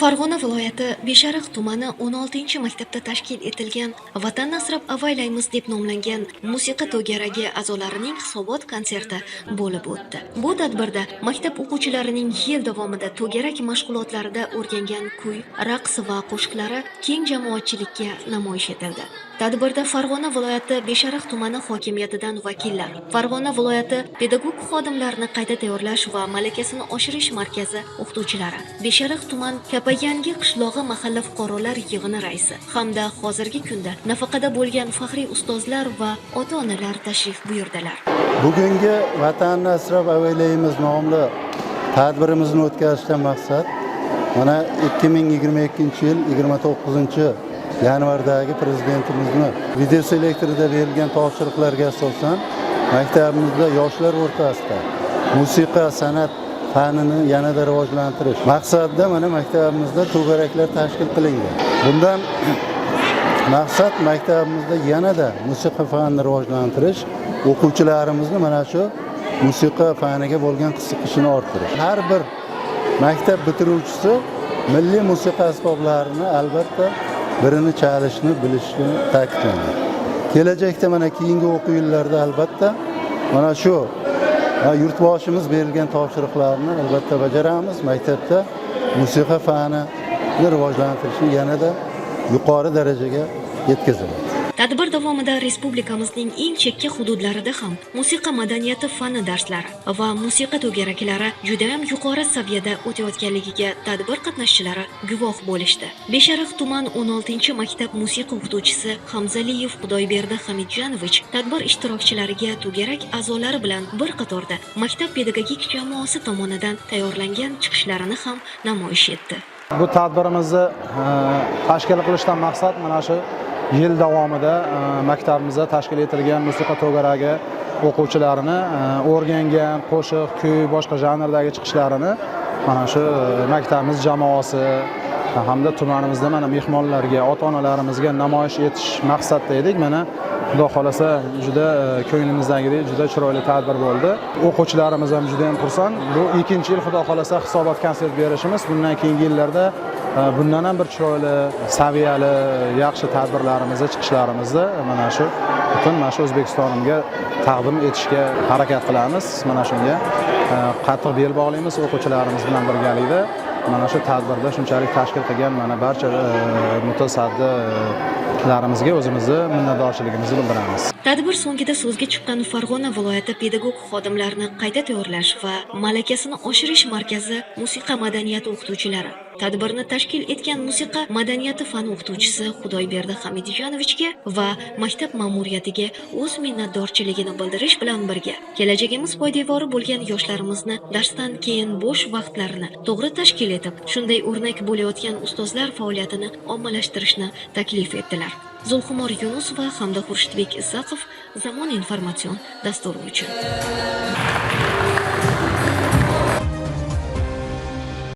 farg'ona viloyati beshariq tumani 16 maktabda tashkil etilgan vatan asrab avaylaymiz deb nomlangan musiqa to'garagi a'zolarining hisobot konserti bo'lib o'tdi. Bu tadbirda maktab o'quvchilarining yil davomida to'garak mashg'ulotlarida o'rgangan kuy raqs va qo'shiqlari keng jamoatchilikka namoyish etildi. Tadbirda farg'ona viloyati beshariq tumani hokimiyatidan vakillar farg'ona viloyati pedagog xodimlarini qayta tayyorlash va malakasini oshirish markazi o'qituvchilari beshariq tuman kapayangi qishlog'i mahalla fuqarolar yig'ini raisi. Hamda hozirgi kunda nafaqada bo'lgan faxriy ustozlar va ota onalar tashrif buyurdilar. Bugungi vatanni asrab avaylaymiz nomli tadbirimizni o'tkazishdan maqsad mana 2022 yil 29 yanvardagi prezidentimizni videoselektorida berilgan topshiriqlarga asosan maktabimizda yoshlar o'rtasida musiqa san'at fanini yanada rivojlantirish maqsadida mana maktabimizda to'garaklar tashkil qilingan bundan maqsad maktabimizda yanada musiqa fanini rivojlantirish o'quvchilarimizni mana shu musiqa faniga bo'lgan qiziqishini orttirish har bir maktab bitiruvchisi milliy musiqa asboblarini albatta birini chalishni bilishni ta'kidlangan kelajakda mana keyingi o'quv yillarida albatta mana shu yurtboshimiz berilgan topshiriqlarni albatta bajaramiz maktabda musiqa fanini rivojlantirishni yanada yuqori darajaga yetkazamiz Tadbir davomida respublikamizning eng chekka hududlarida ham musiqa madaniyati fani darslari va musiqa to'garaklari juda ham yuqori saviyada o'tayotganligiga tadbir qatnashchilari guvoh bo'lishdi. Beshariq tuman 16 maktab musiqa o'qituvchisi Hamzaliyev Xudoyberdi Hamidjanovich tadbir ishtirokchilariga to'garak a'zolari bilan bir qatorda maktab pedagogik jamoasi tomonidan tayyorlangan chiqishlarini ham namoyish etdi. Bu tadbirimizni e, tashkil qilishdan maqsad mana shu yil davomida e, maktabimizda tashkil etilgan musiqa to'garagi o'quvchilarini e, o'rgangan qo'shiq, kuy, boshqa janrdagi chiqishlarini mana shu e, maktabimiz jamoasi hamda tumanimizda mana mehmonlarga, ota-onalarimizga namoyish etish maqsadda edik. Mana Xudo xolasa juda ko'nglimizdagidek juda chiroyli tadbir bo'ldi. O'quvchilarimiz ham juda ham xursand. Bu ikkinchi yil Xudo xolasa hisobot konsert berishimiz. Bundan keyingi yillarda Э, bundan ham bir chiroyli saviyali yaxshi tadbirlarimizni chiqishlarimizni mana shu butun mana shu o'zbekistonimga taqdim etishga harakat qilamiz. Mana shunga e, qattiq bel bog'laymiz o'quvchilarimiz bilan birgalikda. Mana shu tadbirda shunchalik tashkil qilgan mana barcha e, mutasaddilarimizga o'zimizni minnatdorchiligimizni bildiramiz. Tadbir so'ngida so'zga chiqqan Farg'ona viloyati pedagog xodimlarini qayta tayyorlash va malakasini oshirish markazi musiqa madaniyati o'qituvchilari. Tadbirni tashkil etgan musiqa madaniyati fan o'qituvchisi Xudoyberdi Hamidjanovichga va maktab ma'muriyatiga o'z minnatdorchiligini bildirish bilan birga kelajagimiz poydevori bo'lgan yoshlarimizni darsdan keyin bo'sh vaqtlarini to'g'ri tashkil etib, shunday o'rnak bo'layotgan ustozlar faoliyatini ommalashtirishni taklif etdilar. Zulxumor Yunusova hamda Xurshidbek Izzaqov Zamon informatsion dasturi uchun.